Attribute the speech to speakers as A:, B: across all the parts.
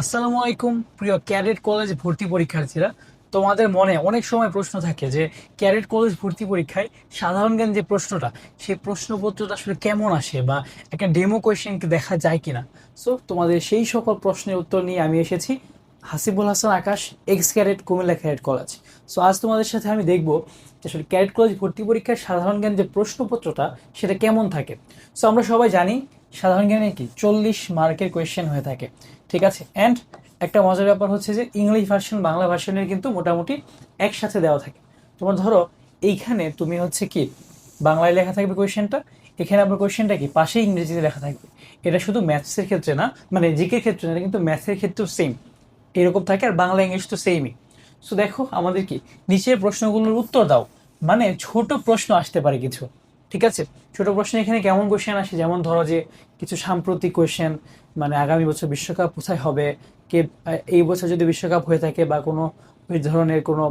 A: আসসালামু আলাইকুম, প্রিয় ক্যাডেট কলেজ ভর্তি পরীক্ষার্থীরা। তোমাদের মনে অনেক সময় প্রশ্ন থাকে যে, ক্যাডেট কলেজ ভর্তি পরীক্ষায় সাধারণ জ্ঞান যে প্রশ্নটা, সেই প্রশ্নপত্রটা আসলে কেমন আসে বা একটা ডেমো কোয়েশ্চেনকে দেখা যায় কিনা? সো তোমাদের সেই সকল প্রশ্নের উত্তর নিয়ে আমি এসেছি Hasibul Hasan Akash ex cadet, Comilla cadet college. So আজ তোমাদের সাথে আমি দেখব যে আসলে ক্যাডেট কলেজ ভর্তি পরীক্ষার সাধারণ জ্ঞান যে প্রশ্নপত্রটা, সেটা কেমন থাকে। সো আমরা সবাই জানি সাধারণ জ্ঞানে কি? চল্লিশ মার্কের কোয়েশ্চেন হয়ে থাকে। ঠিক আছে? অ্যান্ড একটা মজার ব্যাপার হচ্ছে যে, ইংলিশ ভার্সন বাংলা ভার্সনের কিন্তু মোটামুটি একসাথে দেওয়া থাকে। তোমার ধরো, এইখানে তুমি হচ্ছে কি? বাংলায় লেখা থাকবে কোয়েশ্চেনটা এখানে আবার কোয়েশ্চেনটা কি? পাশে ইংরেজিতে লেখা থাকবে। এটা শুধু ম্যাথসের ক্ষেত্রে না মানে জিকের ক্ষেত্রে না কিন্তু ম্যাথের ক্ষেত্রেও সেম এরকম থাকে আর বাংলা ইংলিশ তো সেমই সো দেখো, আমাদের কি? নিচের প্রশ্নগুলোর উত্তর দাও। মানে ছোট প্রশ্ন আসতে পারে কিছু। ঠিক আছে? ছোট প্রশ্ন এখানে কেমন কোয়েশ্চেন আসে? যেমন ধরো যে কিছু সাম্প্রতিক কোয়েশ্চেন মানে আগামী বছর বিশ্বকাপ কোথায় হবে? কে, এই বছর যদি বিশ্বকাপ হয়ে থাকে বা কোনো ওই ধরনের কোনো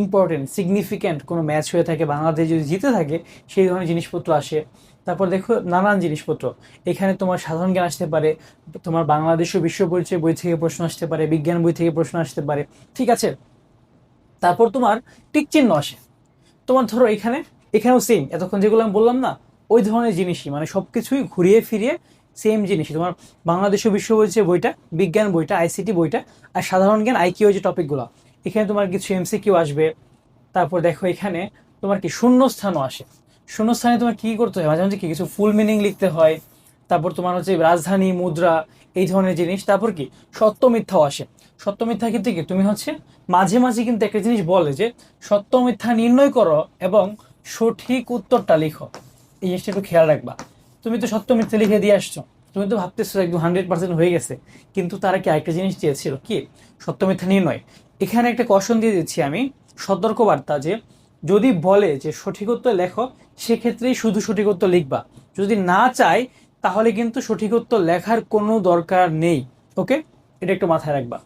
A: ইম্পর্টেন্ট সিগনিফিক্যান্ট কোনো ম্যাচ হয়ে থাকে, বাংলাদেশ যদি জিতে থাকে, সেই ধরনের জিনিসপত্র আসে। তারপর দেখো নানান জিনিসপত্র। এখানে তোমার সাধারণ জ্ঞান আসতে পারে, তোমার বাংলাদেশ ও বিশ্ব পরিচয় বই থেকে প্রশ্ন আসতে পারে, বিজ্ঞান বই থেকে প্রশ্ন আসতে পারে, ঠিক আছে? তারপর তোমার টিক চিহ্ন আসে। তোমার ধরো এখানে এখানেও সেম এতক্ষণ যেগুলো আমি বললাম না, ওই ধরনের জিনিসই মানে সব কিছুই ঘুরিয়ে ফিরিয়ে সেম জিনিসই। তোমার বাংলাদেশ ও বিশ্ব পরিচয় বইটা, বিজ্ঞান বইটা আইসিটি বইটা, আর সাধারণ জ্ঞান আইকিউ যে টপিকগুলো এখানে তোমার কিছু এমসিকিউ আসবে। তারপর দেখো এখানে তোমার কি, শূন্যস্থানও আসে। শূন্যস্থানে তোমার কি করতে হয় মাঝে মাঝে কি, কিছু ফুল মিনিং লিখতে হয়। তারপর তোমার হচ্ছে রাজধানী, মুদ্রা, এই ধরনের জিনিস। তারপর কি, সত্য মিথ্যাও আসে। সত্য মিথ্যা ক্ষেত্রে কি, তুমি হচ্ছে মাঝে মাঝে কিন্তু একটা জিনিস বলে যে, সত্য মিথ্যা নির্ণয় করো এবং সঠিক উত্তরটা লিখো। এই জিনিসটা একটু খেয়াল রাখবা। তুমি তো সত্য মিথ্যে লিখে দিয়ে আসছো। তুমি তো ভাবতেছো একদম হান্ড্রেড পার্সেন্ট হয়ে গেছে। কিন্তু তারা কি আরেকটা জিনিস চেয়েছিল কি? সত্য মিথ্যা নির্ণয় এখানে একটা কশন দিয়ে দিচ্ছি আমি। সতর্কবার্তা যে, যদি বলে যে সঠিক উত্তর লেখো, সেক্ষেত্রেই শুধু সঠিক উত্তর লিখবা। যদি না চায়, তাহলে কিন্তু সঠিক উত্তর লেখার কোনো দরকার নেই। ওকে এটা একটু মাথায় রাখবা।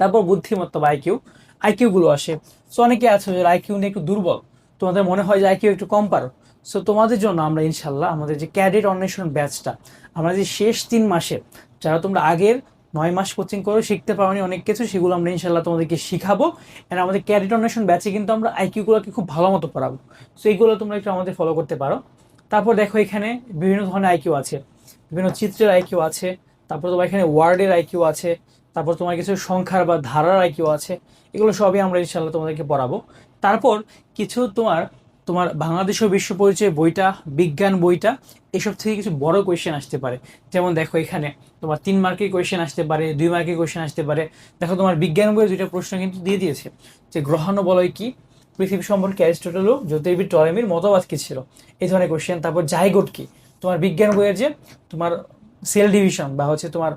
A: তারপর বুদ্ধিমত্তা বা আইকিউ আইকিউগুলো আসে। সো অনেকে আছে যে আইকিউ নিয়ে একটু দুর্বল। তোমাদের মনে হয় যে আইকিউ একটু কম পারো। সো তোমাদের জন্য আমরা ইনশাল্লাহ আমাদের যে ক্যাডেট অন্বেষণ ব্যাচটা, আমরা যে শেষ তিন মাসে, যারা তোমরা আগের নয় মাস কোচিং করে, শিখতে পারোনি অনেক কিছু, সেগুলো আমরা ইনশাল্লাহ তোমাদেরকে শিখাবো। এন্ড আমাদের ক্যাডেট অন্বেষণ ব্যাচে কিন্তু আমরা আইকিউগুলোকে খুব ভালো মতো পড়াবো। সো এইগুলো তোমরা একটু আমাদের ফলো করতে পারো। তারপর দেখো এখানে বিভিন্ন ধরনের আইকিউ আছে। বিভিন্ন চিত্রের আইকিউ আছে। তারপর তোমার এখানে ওয়ার্ডের আইকিউ আছে। তারপর তোমার কিছু সংখ্যার বা ধারার আইকিউ আছে, এগুলো সবই আমরা ইনশাল্লাহ তোমাদেরকে পড়াবো। তারপর কিছু তোমার তোমার বাংলাদেশ ও বিশ্ব পরিচয় বইটা, বিজ্ঞান বইটা, এসব থেকে কিছু বড় কোয়েশ্চেন আসতে পারে। যেমন দেখো এখানে, তোমার তিন মার্কের কোয়েশ্চেন আসতে পারে, দুই মার্কের কোয়েশ্চেন আসতে পারে। দেখো তোমার বিজ্ঞান বইয়ের দুইটা প্রশ্ন কিন্তু দিয়ে দিয়েছে, যে গ্রহাণু বলয় কি? পৃথিবী সম্পর্কে অ্যারিস্টটল ও জ্যোতির্বিদ টলেমির মতবাদ কি ছিল? এই ধরনের কোয়েশ্চেন তারপর জাইগোট কি? তোমার বিজ্ঞান বইয়ের যে তোমার সেল ডিভিশন বা হচ্ছে তোমার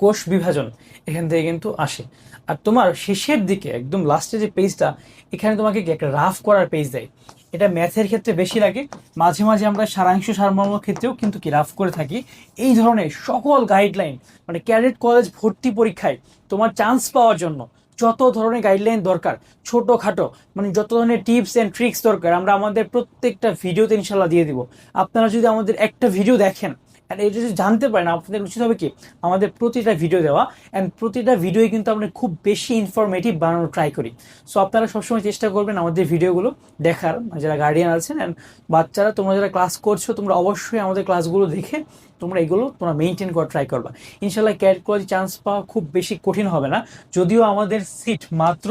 A: কোষ বিভাজন এখান থেকে কিন্তু আসে। আর তোমার শেষের দিকে, একদম লাস্টে যে পেজটা এখানে তোমাকে একটা রাফ করার পেজ দেয়। এটা ম্যাথের ক্ষেত্রে বেশি লাগে। মাঝে মাঝে আমরা সারাংশ সারমর্ম ক্ষেত্রেও কিন্তু কি রাফ করে থাকি। এই ধরনের সকল গাইডলাইন মানে ক্যাডেট কলেজ ভর্তি পরীক্ষায় তোমার চান্স পাওয়ার জন্য যত ধরনের গাইডলাইন দরকার, ছোটোখাটো মানে যত ধরনের টিপস অ্যান্ড ট্রিক্স দরকার, আমরা আমাদের প্রত্যেকটা ভিডিওতে ইনশাল্লাহ দিয়ে দিব। আপনারা যদি আমাদের একটা ভিডিও দেখেন অ্যান্ড এটা যদি জানতে পারেন, আপনাদের উচিত হবে কি, আমাদের প্রতিটা ভিডিও দেওয়া অ্যান্ড প্রতিটা ভিডিওই কিন্তু আমরা খুব বেশি ইনফরমেটিভ বানানোর ট্রাই করি। সো আপনারা সবসময় চেষ্টা করবেন আমাদের ভিডিওগুলো দেখার, যারা গার্ডিয়ান আছেন অ্যান্ড বাচ্চারা, তোমরা যারা ক্লাস করছ, তোমরা অবশ্যই আমাদের ক্লাসগুলো দেখে, তোমরা এগুলো তোমরা মেনটেন করা ট্রাই করবা। ইনশাল্লাহ ক্যাট কলেজ চান্স পাওয়া খুব বেশি কঠিন হবে না, যদিও আমাদের সিট মাত্র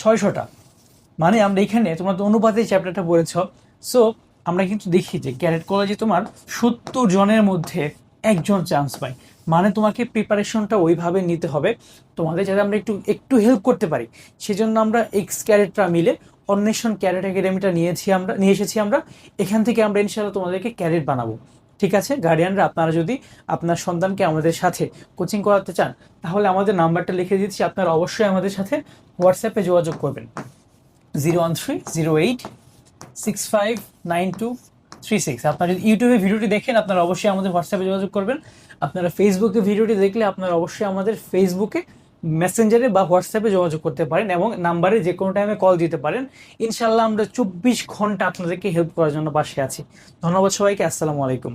A: ছয়শটা মানে আমরা এখানে তোমরা তো অনুপাতে চ্যাপ্টারটা পড়েছ। সো আমরা কিন্তু দেখি যে ক্যারেট কলেজে তোমার সত্তর জনের মধ্যে একজন চান্স পাই মানে তোমাকে প্রিপারেশনটা ওইভাবে নিতে হবে। তোমাদের যাতে আমরা একটু একটু হেল্প করতে পারি। সেজন্য আমরা এক্স ক্যারেটরা মিলে অন্বেষণ ক্যারেট একাডেমিটা নিয়েছি আমরা, নিয়ে এসেছি আমরা। এখান থেকে আমরা ইনশাল্লাহ তোমাদেরকে ক্যারেট বানাবো। ঠিক আছে? গার্ডিয়ানরা আপনারা যদি আপনার সন্তানকে আমাদের সাথে কোচিং করাতে চান, তাহলে আমাদের নাম্বারটা লিখে দিচ্ছি। আপনারা অবশ্যই আমাদের সাথে হোয়াটসঅ্যাপে যোগাযোগ করবেন। Zero one three zero eight six five nine two three six আপনারা যদি ইউটিউবে ভিডিওটি দেখেন, আপনারা অবশ্যই আমাদের হোয়াটসঅ্যাপে যোগাযোগ করবেন। আপনারা ফেসবুকে ভিডিওটি দেখলে আপনারা অবশ্যই আমাদের ফেসবুকে মেসেঞ্জারে বা হোয়াটসঅ্যাপে যোগাযোগ করতে পারেন এবং নাম্বারে যে কোনো টাইমে কল দিতে পারেন। ইনশাল্লাহ আমরা চব্বিশ ঘণ্টা আপনাদেরকে হেল্প করার জন্য পাশে আছি। ধন্যবাদ সবাইকে, আসসালামু আলাইকুম।